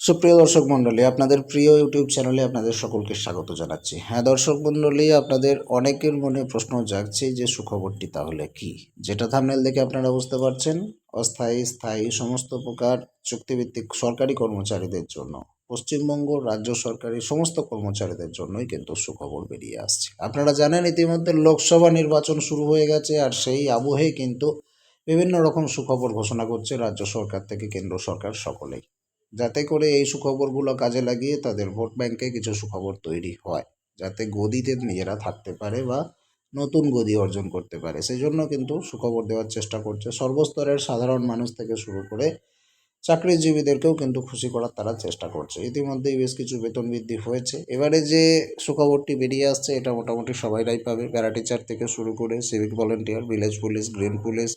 সুপ্রিয় দর্শক মণ্ডলী, আপনাদের প্রিয় ইউটিউব চ্যানেলে আপনাদের সকলকে স্বাগত জানাচ্ছি। হ্যাঁ দর্শক মণ্ডলী, আপনাদের অনেকের মনে প্রশ্ন জাগছে যে সুখবরটি তাহলে কি? যেটা থামনেল দেখে আপনারা বুঝতে পারছেন, অস্থায়ী, স্থায়ী, সমস্ত প্রকার চুক্তিভিত্তিক সরকারি কর্মচারীদের জন্য, পশ্চিমবঙ্গ রাজ্য সরকারি সমস্ত কর্মচারীদের জন্যই কিন্তু সুখবর বেরিয়ে আসছে। আপনারা জানেন, ইতিমধ্যে লোকসভা নির্বাচন শুরু হয়ে গেছে আর সেই আবহে কিন্তু বিভিন্ন রকম সুখবর ঘোষণা করছে রাজ্য সরকার থেকে কেন্দ্র সরকার সকলেই। যাতে করে এই সুখবরগুলো কাজে লাগিয়ে তাদের ভোট ব্যাংকে কিছু সুখবর তৈরি হয়। যাতে গদিতে নিজেরা থাকতে পারে বা নতুন গদি অর্জন করতে পারে। সেই জন্য কিন্তু সুখবর দেওয়ার চেষ্টা করছে। সর্বস্তরের সাধারণ মানুষ থেকে শুরু করে চাকরিজীবীদেরকেও কিন্তু খুশি করার তারা চেষ্টা করছে। ইতিমধ্যেই বেশ কিছু বেতন বৃদ্ধি হয়েছে। এবারে যে সুখবরটি বেরিয়ে আসছে, এটা মোটামুটি সবাইরাই পাবে। প্যারা টিচার থেকে শুরু করে civic volunteer, village police, green police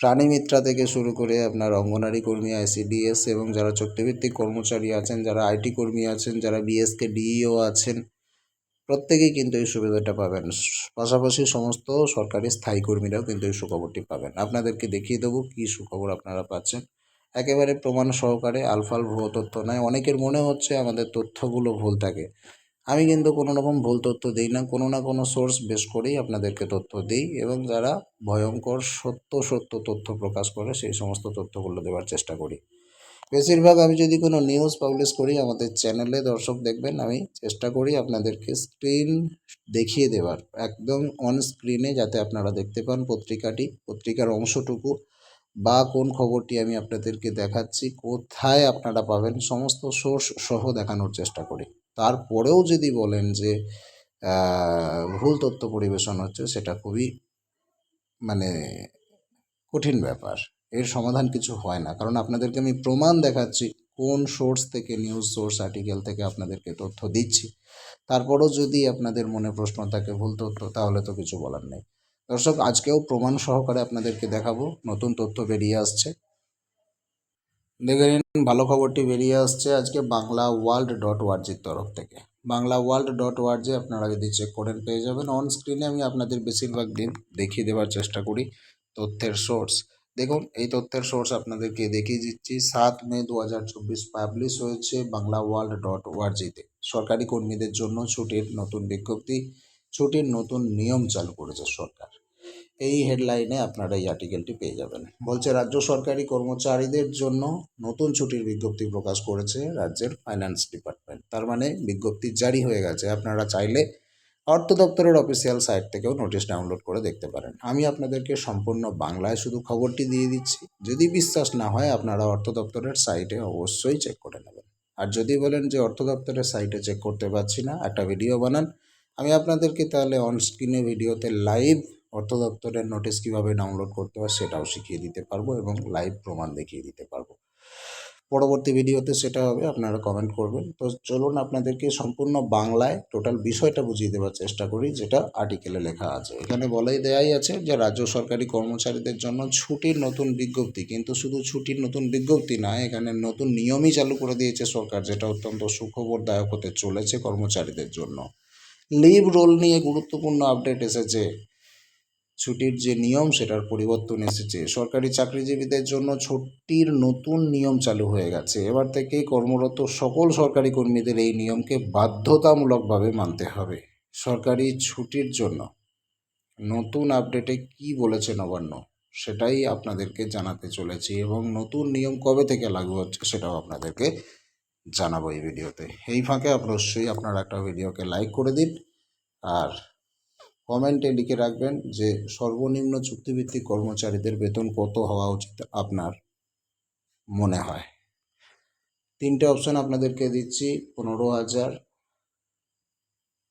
প্রাণী মিত্রা থেকে শুরু করে আপনার অঙ্গনারী কর্মী, আইসিডিএস এবং যারা চুক্তিভিত্তিক কর্মচারী আছেন, যারা আইটি কর্মী আছেন, যারা বিএসকে ডিইও আছেন, প্রত্যেকেই কিন্তু এই সুবিধাটা পাবেন। পাশাপাশি সমস্ত সরকারি স্থায়ী কর্মীরাও কিন্তু এই সুখবরটি পাবেন। আপনাদেরকে দেখিয়ে দেবো কী সুখবর আপনারা পাচ্ছেন। একেবারে প্রমাণ সহকারে আলফাল ভুয়ো তথ্য নয় অনেকের মনে হচ্ছে আমাদের তথ্যগুলো ভুল থাকে। আমি কিন্তু কোনো রকম ভুল তথ্য দিই না, কোনো না কোনো সোর্স বেশ করেই আপনাদেরকে তথ্য দিই এবং যারা ভয়ঙ্কর সত্য সত্য তথ্য প্রকাশ করে সেই সমস্ত তথ্যগুলো দেওয়ার চেষ্টা করি। বেশিরভাগ আমি যদি কোনো নিউজ পাবলিশ করি, আমাদের চ্যানেলে দর্শক দেখবেন, আমি চেষ্টা করি আপনাদেরকে স্ক্রিন দেখিয়ে দেওয়ার। একদম অন স্ক্রিনে যাতে আপনারা দেখতে পান পত্রিকাটি, পত্রিকার অংশটুকু বা কোন খবরটি আমি আপনাদেরকে দেখাচ্ছি, কোথায় আপনারা পাবেন, সমস্ত সোর্স সহ দেখানোর চেষ্টা করি। তারপরেও যদি বলেন যে ভুল তথ্য পরিবেশন হচ্ছে, সেটা খুবই মানে কঠিন ব্যাপার। এর সমাধান কিছু হয় না। কারণ আপনাদেরকে আমি প্রমাণ দেখাচ্ছি, কোন সোর্স থেকে নিউজ সোর্স, আর্টিকেল থেকে আপনাদেরকে তথ্য দিচ্ছি। তারপরেও যদি আপনাদের মনে প্রশ্ন থাকে ভুল তথ্য, তাহলে তো কিছু বলার নেই। দর্শক, আজকেও প্রমাণ সহকারে আপনাদেরকে দেখাবো। নতুন তথ্য বেরিয়ে আসছে। দেখে নিন, ভালো খবরটি বেরিয়ে আসছে আজকে বাংলা ওয়ার্ল্ড ডট ওয়ার্জির তরফ থেকে। বাংলা ওয়ার্ল্ড ডট ওয়ার্জি আপনারা যদি চেক করেন পেয়ে যাবেন অন স্ক্রিনে আমি আপনাদের বেশিরভাগ দিন দেখিয়ে দেওয়ার চেষ্টা করি তথ্যের সোর্স দেখুন, এই তথ্যের সোর্স আপনাদেরকে দেখিয়ে দিচ্ছি। সাত মে দু হাজার চব্বিশ পাবলিশ হয়েছে বাংলা ওয়ার্ল্ড ডট ওয়ার্জিতে সরকারি কর্মীদের জন্য ছুটির নতুন বিজ্ঞপ্তি, ছুটির নতুন নিয়ম চালু করেছে সরকার। এই হেডলাইনে আপনারা এই আর্টিকেলটি পেয়ে যাবেন। বলছে, রাজ্য সরকারি কর্মচারীদের জন্য নতুন ছুটির বিজ্ঞপ্তি প্রকাশ করেছে রাজ্যের ফাইন্যান্স ডিপার্টমেন্ট তার মানে বিজ্ঞপ্তি জারি হয়ে গেছে। আপনারা চাইলে অর্থ দপ্তরের অফিসিয়াল সাইট থেকেও নোটিশ ডাউনলোড করে দেখতে পারেন। আমি আপনাদেরকে সম্পূর্ণ বাংলায় শুধু খবরটি দিয়ে দিচ্ছি। যদি বিশ্বাস না হয়, আপনারা অর্থ দপ্তরের সাইটে অবশ্যই চেক করে নেবেন। আর যদি বলেন যে অর্থ দপ্তরের সাইটে চেক করতে পারছি না, একটা ভিডিও বানান। আমি আপনাদেরকে তাহলে অন স্ক্রিনে ভিডিওতে লাইভ অর্থ দপ্তরের নোটিশ কীভাবে ডাউনলোড করতে হয় সেটাও শিখিয়ে দিতে পারব এবং লাইভ প্রমাণ দেখিয়ে দিতে পারব। পরবর্তী ভিডিওতে সেটা হবে, আপনারা কমেন্ট করবেন। তো চলুন আপনাদেরকে সম্পূর্ণ বাংলায় টোটাল বিষয়টা বুঝিয়ে দেওয়ার চেষ্টা করি, যেটা আর্টিকেলে লেখা আছে। এখানে বলাই দেয়াই আছে যে রাজ্য সরকারি কর্মচারীদের জন্য ছুটির নতুন বিজ্ঞপ্তি, কিন্তু শুধু ছুটির নতুন বিজ্ঞপ্তি নয়, এখানে নতুন নিয়মই চালু করে দিয়েছে সরকার, যেটা অত্যন্ত সুখবরদায়ক হতে চলেছে কর্মচারীদের জন্য। লিভ রোল নিয়ে গুরুত্বপূর্ণ আপডেট এসেছে। ছুটির যে নিয়ম সেটার পরিবর্তন এসেছে। সরকারি চাকরিজীবীদের জন্য ছুটির নতুন নিয়ম চালু হয়ে গেছে। এবার থেকে কর্মরত সকল সরকারি কর্মীদের এই নিয়মকে বাধ্যতামূলকভাবে মানতে হবে। সরকারি ছুটির জন্য নতুন আপডেটে কি বলেছে নবান্ন, সেটাই আপনাদেরকে জানাতে চলেছি এবং নতুন নিয়ম কবে থেকে লাগু হচ্ছে সেটাও আপনাদেরকে জানাব এই ভিডিওতে। এই ফাঁকে অবশ্যই আপনারা একটা ভিডিওকে লাইক করে দিন আর কমেন্টে লিখে রাখবেন যে সর্বনিম্ন চুক্তিভিত্তিক কর্মচারীদের বেতন কত হওয়া উচিত আপনার মনে হয়? তিনটে অপশন আপনাদেরকে দিচ্ছি, পনেরো হাজার,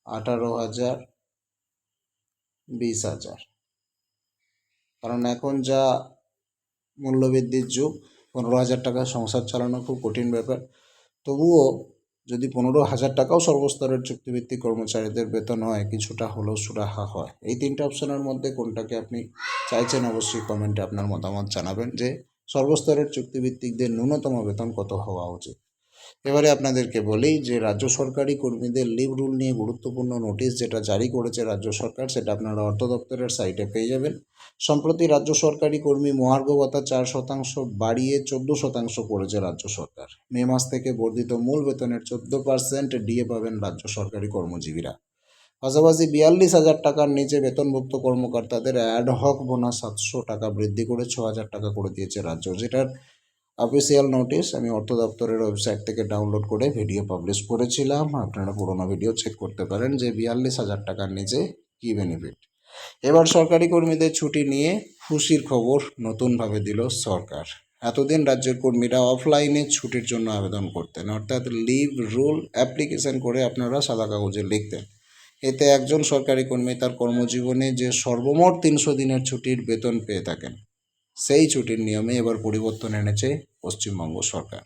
আঠারো হাজার, বিশ হাজার। কারণ এখন যা মূল্যবৃদ্ধির যুগ, পনেরো হাজার টাকা সংসার চালানো খুব কঠিন ব্যাপার। তবুও যদি পনেরো হাজার টাকাও সর্বস্তরের চুক্তিভিত্তিক কর্মচারীদের বেতন হয়, কিছুটা হলেও সুরাহা হয়। এই তিনটে অপশনের মধ্যে কোনটাকে আপনি চাইছেন অবশ্যই কমেন্টে আপনার মতামত জানাবেন যে সর্বস্তরের চুক্তিভিত্তিকদের ন্যূনতম বেতন কত হওয়া উচিত। এবারে আপনাদেরকে বলি যে, রাজ্য সরকারি কর্মীদের লিভ রুল নিয়ে গুরুত্বপূর্ণ নোটিশ যেটা জারি করেছে রাজ্য সরকার, সেটা আপনারা অর্থ দপ্তরের সাইটে পেয়ে যাবেন। সম্প্রতি রাজ্য সরকারি কর্মী মহার্ঘ ভাতা চার শতাংশ বাড়িয়ে চোদ্দ শতাংশ করেছে রাজ্য সরকার। মে মাস থেকে বর্ধিত মূল বেতনের চোদ্দ পার্সেন্ট ডিএ পাবেন রাজ্য সরকারি কর্মজীবীরা। পাশাপাশি বিয়াল্লিশ হাজার টাকার নিচে বেতনভুক্ত কর্মকর্তাদের অ্যাডহক বোনাস সাতশো টাকা বৃদ্ধি করে ছ হাজার টাকা করে দিয়েছে রাজ্য, যেটার অফিসিয়াল নোটিশ আমি অর্থ দপ্তরের ওয়েবসাইট থেকে ডাউনলোড করে ভিডিও পাবলিশ করেছিলাম। আপনারা পুরোনো ভিডিও চেক করতে পারেন যে বিয়াল্লিশ হাজার টাকার নিচে কী বেনিফিট এবার সরকারি কর্মীদের ছুটি নিয়ে খুশির খবর নতুনভাবে দিল সরকার। এতদিন রাজ্যের কর্মীরা অফলাইনে ছুটির জন্য আবেদন করতেন, অর্থাৎ লিভ রুল অ্যাপ্লিকেশন করে আপনারা সাদা কাগজে লিখতেন। এতে একজন সরকারি কর্মী তার কর্মজীবনে যে সর্বমোট তিনশো দিনের ছুটির বেতন পেয়ে থাকেন। সেই ছুটির নিয়মে এবার পরিবর্তন এনেছে পশ্চিমবঙ্গ সরকার।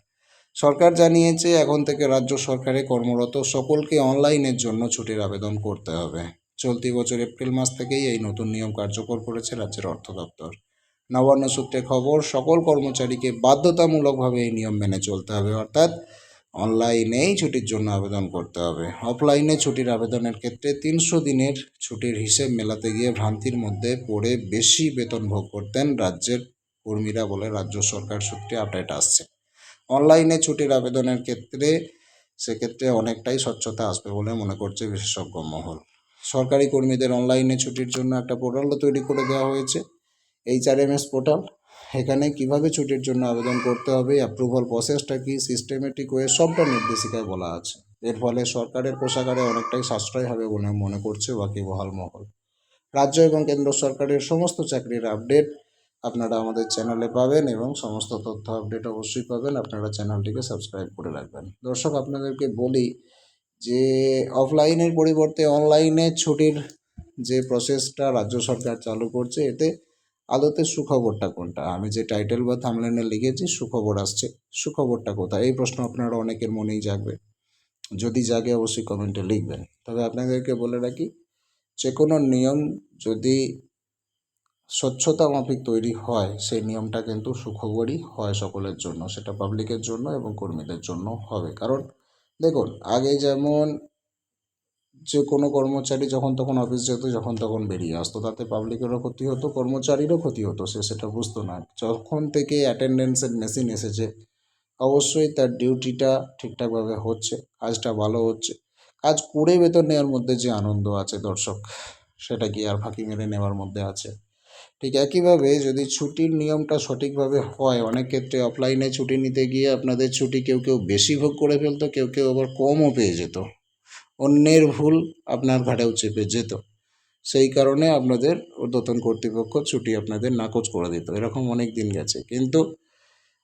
সরকার জানিয়েছে, এখন থেকে রাজ্য সরকারে কর্মরত সকলকে অনলাইনের জন্য ছুটির আবেদন করতে হবে। চলতি বছর এপ্রিল মাস থেকেই এই নতুন নিয়ম কার্যকর করেছে রাজ্যের অর্থ দপ্তর। নবান্ন সূত্রে খবর, সকল কর্মচারীকে বাধ্যতামূলকভাবে এই নিয়ম মেনে চলতে হবে, অর্থাৎ অনলাইনেই ছুটির জন্য আবেদন করতে হবে। অফলাইনে ছুটির আবেদনের ক্ষেত্রে তিনশো দিনের ছুটির হিসেব মেলাতে গিয়ে ভ্রান্তির মধ্যে পড়ে বেশি বেতন ভোগ করতেন রাজ্যের কর্মীরা বলে রাজ্য সরকার সূত্রে আপডেট আসছে। অনলাইনে ছুটির আবেদনের ক্ষেত্রে সেক্ষেত্রে অনেকটাই স্বচ্ছতা আসবে বলে মনে করছে বিশেষজ্ঞ মহল। সরকারি কর্মীদের অনলাইনে ছুটির জন্য একটা পোর্টালও তৈরি করে দেওয়া হয়েছে, H R M S portal. এখানে কীভাবে ছুটির জন্য আবেদন করতে হবে অ্যাপ্রুভাল প্রসেসটা কি সিস্টেমেটিক ওয়ে সবটা নির্দেশিকায় বলা আছে। এর ফলে সরকারের কোষাগারে অনেকটাই সাশ্রয় হবে বলে মনে করছে ওয়াকিবহাল মহল। রাজ্য এবং কেন্দ্র সরকারের সমস্ত চাকরির আপডেট আপনারা আমাদের চ্যানেলে পাবেন এবং সমস্ত তথ্য আপডেট অবশ্যই পাবেন। আপনারা চ্যানেলটিকে সাবস্ক্রাইব করে রাখবেন। দর্শক, আপনাদেরকে বলি যে অফলাইনের পরিবর্তে অনলাইনে ছুটির যে প্রসেসটা রাজ্য সরকার চালু করছে, এতে আদতে সুখবরটা কোনটা? আমি যে টাইটেল বা থামলেনে লিখেছি, সুখবর আসছে, সুখবরটা কোথায়? এই প্রশ্ন আপনারা অনেকের মনেই জাগবে। যদি জাগে, অবশ্যই কমেন্টে লিখবেন। তবে আপনাদেরকে বলে রাখি যে কোনো নিয়ম যদি স্বচ্ছতা মাফিক তৈরি হয়, সেই নিয়মটা কিন্তু সুখবরই হয় সকলের জন্য। সেটা পাবলিকের জন্য এবং কর্মীদের জন্য হবে। কারণ, দেখুন, আগে যেমন যে কোনো কর্মচারী যখন তখন অফিস যেত, যখন তখন বেরিয়ে আসতো। তাতে পাবলিকেরও ক্ষতি হতো, কর্মচারীরও ক্ষতি হতো, সে সেটা বুঝতো না। যখন থেকে অ্যাটেন্ডেন্সের মেশিন এসেছে, অবশ্যই তার ডিউটিটা ঠিকঠাকভাবে হচ্ছে, কাজটা ভালো হচ্ছে। কাজ করে বেতন নেওয়ার মধ্যে যে আনন্দ আছে দর্শক, সেটা কি আর ফাঁকি মেরে নেওয়ার মধ্যে আছে? ঠিক একইভাবে যদি ছুটির নিয়মটা সঠিকভাবে হয়, অনেক ক্ষেত্রে অফলাইনে ছুটি নিতে গিয়ে আপনাদের ছুটি কেউ কেউ বেশি ভোগ করে ফেলতো, কেউ কেউ আবার কমও পেয়ে যেত। অন্যের ভুল আপনার ঘাড়েও চেপে যেত। সেই কারণে আপনাদের ঊর্ধ্বতন কর্তৃপক্ষ ছুটি আপনাদের নাকচ করে দিত। এরকম অনেক দিন গেছে। কিন্তু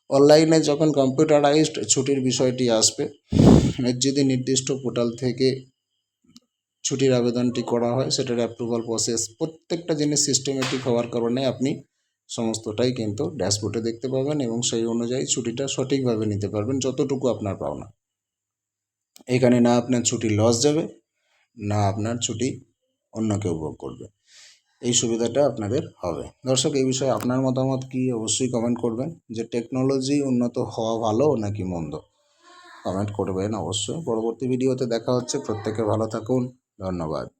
অনলাইনে যখন কম্পিউটারাইজড ছুটির বিষয়টি আসবে, যদি নির্দিষ্ট পোর্টাল থেকে ছুটির আবেদনটি করা হয়, সেটার অ্যাপ্রুভাল প্রসেস প্রত্যেকটা জিনিস সিস্টেমেটিক হওয়ার কারণে আপনি সমস্তটাই কিন্তু ড্যাশবোর্ডে দেখতে পাবেন এবং সেই অনুযায়ী ছুটিটা সঠিকভাবে নিতে পারবেন, যতটুকু আপনার পাওনা। এখানে না আপনার ছুটি লস যাবে, না আপনার ছুটি অন্য কেউ ভোগ করবে। এই সুবিধাটা আপনাদের হবে। দর্শক, এই বিষয়ে আপনার মতামত কি অবশ্যই কমেন্ট করবেন। যে টেকনোলজি উন্নত হওয়া ভালো নাকি মন্দ? কমেন্ট করবেন অবশ্যই। পরবর্তী ভিডিওতে দেখা হচ্ছে। প্রত্যেকে ভালো থাকুন। ধন্যবাদ।